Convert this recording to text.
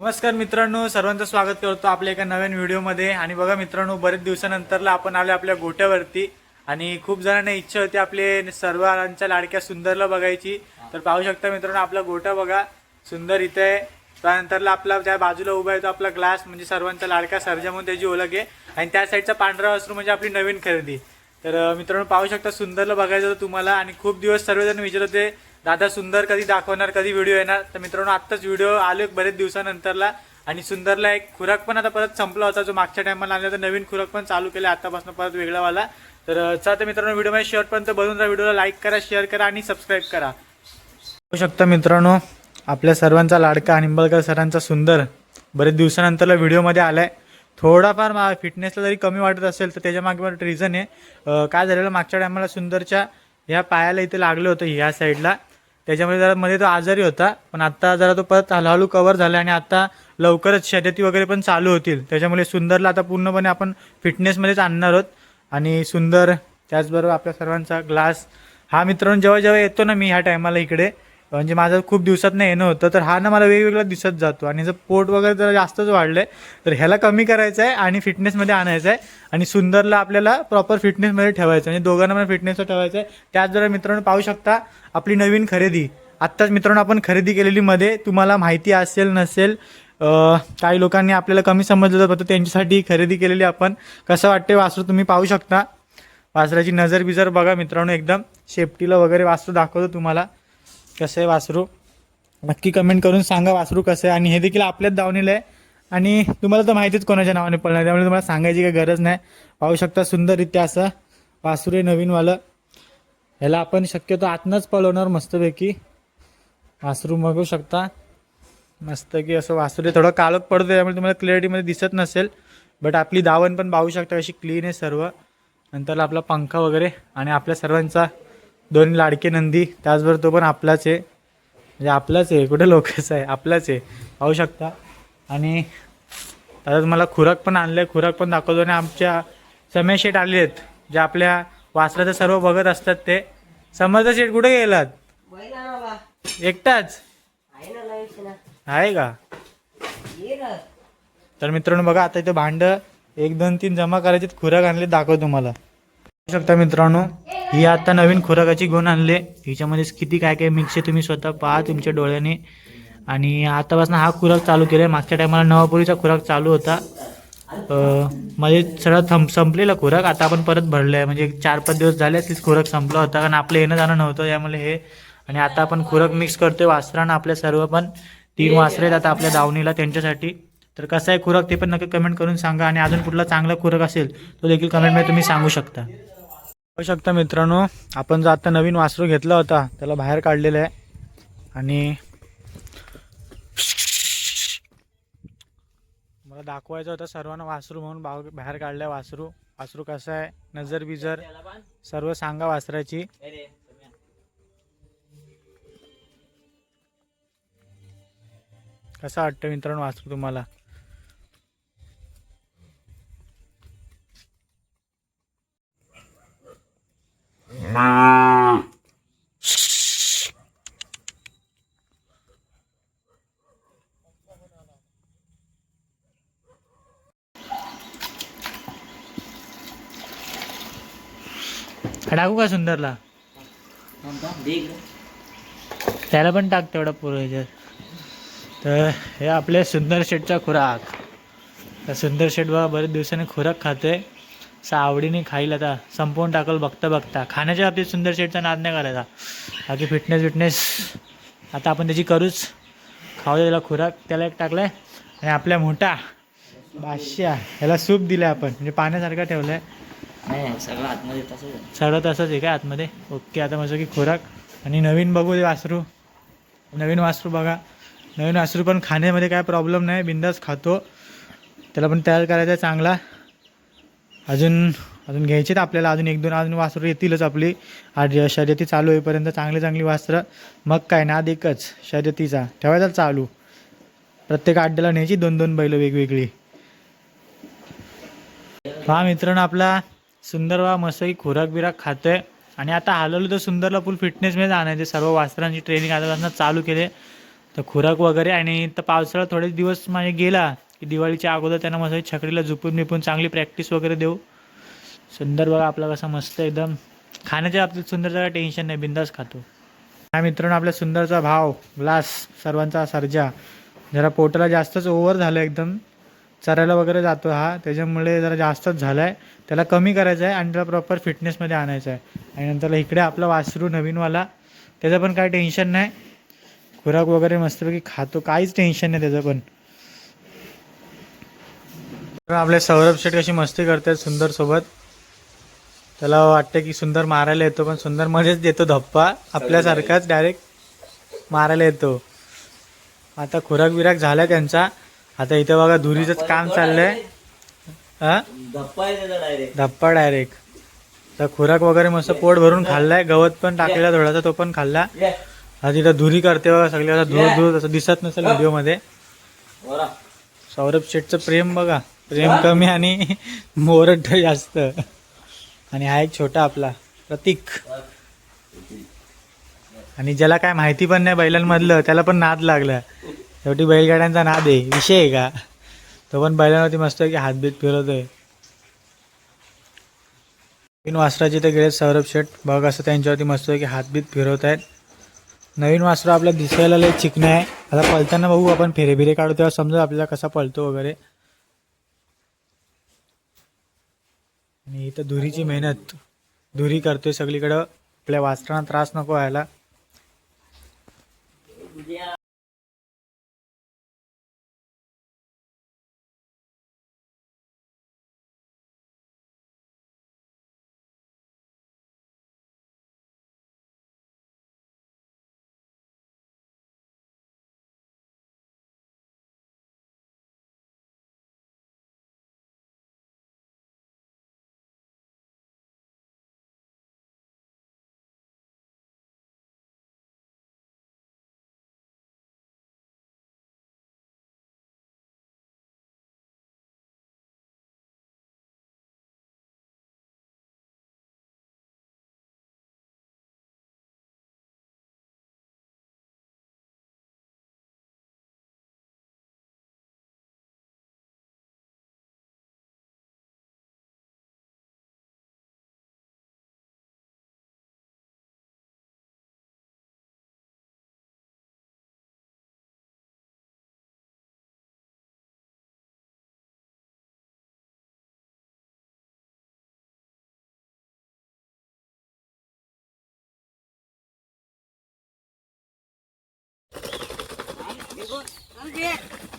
नमस्कार मित्रांनो सर्वांचं स्वागत करतो आपल्या एका नवीन व्हिडिओमध्ये. आणि बघा मित्रांनो बरेच दिवसानंतरला आपण आलो आपल्या गोट्यावरती आणि खूप जणांना इच्छा होती आपले सर्वांच्या लाडक्या सुंदरला बघायची. तर पाहू शकता मित्रांनो आपला गोटा बघा. सुंदर इथे आहे. त्यानंतरला आपला ज्या बाजूला उभा आहे तो आपला ग्लास म्हणजे सर्वांचा लाडका सर्जा म्हणून त्याची ओळख आहे. आणि त्या साईडचा पांढरा वस्त्र म्हणजे आपली नवीन खरेदी. तर मित्रांनो पाहू शकता सुंदरला बघायचं होतं तुम्हाला. आणि खूप दिवस सर्वजण विचारत होते दादा सुंदर कधी दाखवणार कधी व्हिडिओ येणार? तर मित्रांनो आत्ताच व्हिडिओ आलो बरेच दिवसानंतरला. आणि सुंदरला एक खुराक पण आता परत संपला होता जो मागच्या टायमाला आणला तर नवीन खुराक पण चालू केला आतापासून परत वेगळावाला. तर चला तर मित्रांनो व्हिडिओ माझ्या शेवटपर्यंत बनून राहा व्हिडिओला लाईक करा शेअर करा आणि सबस्क्राईब करा. होऊ शकता मित्रांनो आपल्या सर्वांचा लाडका निंबळकर सरांचा सुंदर बरेच दिवसानंतरला व्हिडिओमध्ये आलाय. थोडाफार मा फिटनेसला जरी कमी वाटत असेल तर त्याच्यामागे पण रिझन आहे. काय झालेलं मागच्या टायमाला सुंदरच्या ह्या पायाला इथे लागलं होतं ह्या साईडला त्याच्यामुळे जरा मध्ये तो आजारी होता पण आता जरा तो परत हळूहळू कवर झाला आणि आता लवकरच शर्यती वगैरे पण चालू होतील. त्याच्यामुळे सुंदरला आता पूर्णपणे आपण फिटनेसमध्येच आणणार आहोत. आणि सुंदर त्याचबरोबर आपल्या सर्वांचा ग्लास हा मित्रांनो जेव्हा जेव्हा येतो ना मी ह्या टायमाला इकडे म्हणजे माझं खूप दिवसात नाही येणं होतं तर हा ना मला वेगवेगळा दिसत जातो. आणि जर पोट वगैरे जर जास्तच वाढलं आहे तर ह्याला कमी करायचं आहे आणि फिटनेसमध्ये आणायचं आहे आणि सुंदरला आपल्याला प्रॉपर फिटनेसमध्ये ठेवायचं आहे म्हणजे दोघांना पण फिटनेसवर ठेवायचं आहे त्याच जरा मित्रांनो पाहू शकता आपली नवीन खरेदी. आत्ताच मित्रांनो आपण खरेदी केलेली मध्ये तुम्हाला माहिती असेल नसेल काही लोकांनी आपल्याला कमी समजलं होतं त्यांच्यासाठी खरेदी केलेली आपण. कसं वाटते वासरू तुम्ही पाहू शकता. वासराची नजर बिजर बघा मित्रांनो एकदम शेफ्टीला वगैरे वासरू दाखवतो तुम्हाला. कसं आहे वासरू? नक्की कमेंट करून सांगा वासरू कसं आहे. आणि हे देखील आपल्याच दावणीला आहे. आणि तुम्हाला तर माहितीच कोणाच्या नावाने पडणार त्यामुळे तुम्हाला सांगायची काही गरज नाही. पाहू शकता सुंदररित्या असं वासरू आहे नवीनवालं. ह्याला आपण शक्यतो आतनंच पळवणार मस्तपैकी. वासरू बघू शकता. मस्त की असं वासरू आहे. थोडं काळोख पडतो त्यामुळे तुम्हाला क्लॅरिटीमध्ये दिसत नसेल. बट आपली दावण पण पाहू शकता अशी क्लीन आहे सर्व. नंतर आपला पंखा वगैरे आणि आपल्या सर्वांचा दोन लाडके नंदी त्याचबरोबर तो पण आपलाच आहे. म्हणजे आपलाच आहे. कुठे लोकच आहे? आपलाच आहे. पाहू शकता. आणि आता तुम्हाला खुराक पण आणलं आहे खुराक पण दाखवतो. आणि आमच्या समय शेट आले आहेत. जे आपल्या वासराचं सर्व बघत असतात ते. समर्थ शेट कुठे गेलात? एकटाच? आहे का? तर मित्रांनो बघा आता इथे भांड एक दोन तीन जमा करायचे खुराक आणले दाखव तुम्हाला. पाहू शकता मित्रांनो. ही आता नवीन खुराकाची गुण आणले. हिच्यामध्ये किती काय काय मिक्स आहे तुम्ही स्वतः पहा तुमच्या डोळ्याने. आणि आतापासून हा खुराक चालू केला आहे मागच्या टायमाला नवापुरीचा खुराक चालू होता. म्हणजे सगळं थंप संपलेला खुराक. आता आपण परत भरलं आहे म्हणजे चार पाच दिवस झाले तीच खुराक संपला होता. कारण आपलं येणं जाणं नव्हतं. त्यामुळे हे आणि आता आपण खुराक मिक्स करतोय. वासरानं आपल्या सर्व पण तीन वासरे आहेत आता आपल्या दावणीला त्यांच्यासाठी. तर कसं आहे खुराक ते पण नक्की कमेंट करून सांगा. आणि अजून कुठला चांगला खुराक असेल तो देखील कमेंटमध्ये तुम्ही सांगू शकता. पाहू शकता मित्रांनो आपण जो आता नवीन वासरू घेतला होता त्याला बाहेर काढलेलं आहे. आणि मला दाखवायचं होतं सर्वांना वासरू म्हणून बाहेर काढलं वासरू. वासरू कसं आहे? नजर बिजर सर्व सांगा वासराची. कसं वाटतं मित्रांनो वासरू तुम्हाला? टाकू का सुंदरला? त्याला पण टाक तेवढा पुरं ह्याच्यात. तर हे आपल्या सुंदर शेटचा खुराक. तर सुंदर शेट बाबा बरेच दिवसांनी खुराक खाते असं आवडीने खाईल आता. संपवून टाकल बघता बघता. खाण्याच्या बाबतीत सुंदर शेटचा नाद नाही करायचा. बाकी फिटनेस विटनेस आता आपण त्याची करूच. खाऊ त्याला खुराक. त्याला एक टाकलाय. आणि आपल्या मोठा बादशा ह्याला सूप दिलं आपण. म्हणजे पाण्यासारखा ठेवलाय. नाही सगळं आतमध्ये तसंच आहे. सगळं तसंच आहे काय आतमध्ये? ओके आता माझं की खोराक. आणि नवीन बघू दे वासरू. नवीन वासरू बघा. नवीन वासरू पण खाण्यामध्ये काय प्रॉब्लेम नाही बिंदास खातो. त्याला पण तयार करायचा आहे चांगला. अजून अजून घ्यायचेत आपल्याला. अजून एक दोन अजून वासरू येतीलच आपली. आज शर्यती चालू होईपर्यंत चांगली चांगली वासरं. मग काय नाद एकच शर्यतीचा. ठेवायचा चालू. प्रत्येक अड्ड्याला न्यायची दोन दोन बैलं वेगवेगळी. हा मित्रांनो आपला सुंदर वा मस्तही खुराक बिराक खातोय. आणि आता हलवलं तर सुंदरला फुल फिटनेसमध्ये आणायचे सर्व वासरांची ट्रेनिंग आतापासून चालू केले तर खुराक वगैरे आणि तर पावसाळा थोडे दिवस माझे गेला की दिवाळीच्या अगोदर त्यांना मस्त छकडीला झुपून बिपून चांगली प्रॅक्टिस वगैरे देऊ. सुंदर बघा आपला कसा मस्त एकदम. खाण्याच्या बाबतीत सुंदरचा काही टेन्शन नाही बिंदास खातो. हा मित्रांनो आपल्या सुंदरचा भाव ग्लास सर्वांचा सर्जा जरा पोटाला जास्तच ओव्हर झालं एकदम. चरायला वगैरे जातो हा. त्याच्यामुळे जरा जास्तच झाला आहे त्याला कमी करायचं आहे आणि त्याला प्रॉपर फिटनेसमध्ये आणायचं आहे. आणि नंतर इकडे आपला वासरू नवीनवाला त्याचं पण काही टेन्शन नाही. खुराक वगैरे मस्तपैकी खातो. काहीच टेन्शन नाही त्याचं पण. आपले सौरभ शेठ कशी मस्ती करतात सुंदर सोबत. त्याला वाटतं की सुंदर मारायला येतो पण सुंदर मध्येच देतो धप्पा. आपल्यासारखाच डायरेक्ट मारायला येतो. आता खुराक बिराक झाला त्यांचा. आता इथं बघा धुरीचंच काम चाललंय. हा? धप्पा डायरेक्ट तर खुराक वगैरे मस्त पोट भरून खाल्लाय गवत पण टाकलेला थोडासा तो पण खाल्ला. आता तिथं धुरी करते बघा सगळी आता धूर धूर तसं दिसत नसेल व्हिडिओमध्ये. बरा सौरभ शेठचं प्रेम बघा प्रेम कमी आणि मोरट जास्त. आणि हा एक छोटा आपला प्रतीक. आणि ज्याला काय माहिती पण नाही बैलांमधलं त्याला पण नाद लागला. शेवटी बैलगाड्यांचा नाद आहे. विषय आहे का? तो पण बैलांवरती मस्त की हातबीत फिरवतोय. नवीन वासराचे तर गेले सौरभ शेठ बघ असं त्यांच्यावरती मस्त की हातबीत फिरवत आहेत नवीन वासरा आपल्या दिसायला लय चिकणं आहे. आता पळताना बघू आपण फेरे बिरे काढू तेव्हा समजा आपल्याला कसा पळतो वगैरे. आणि इथं धुरीची मेहनत. धुरी करतोय सगळीकडं. आपल्या वासरांना त्रास नको व्हायला. Okay.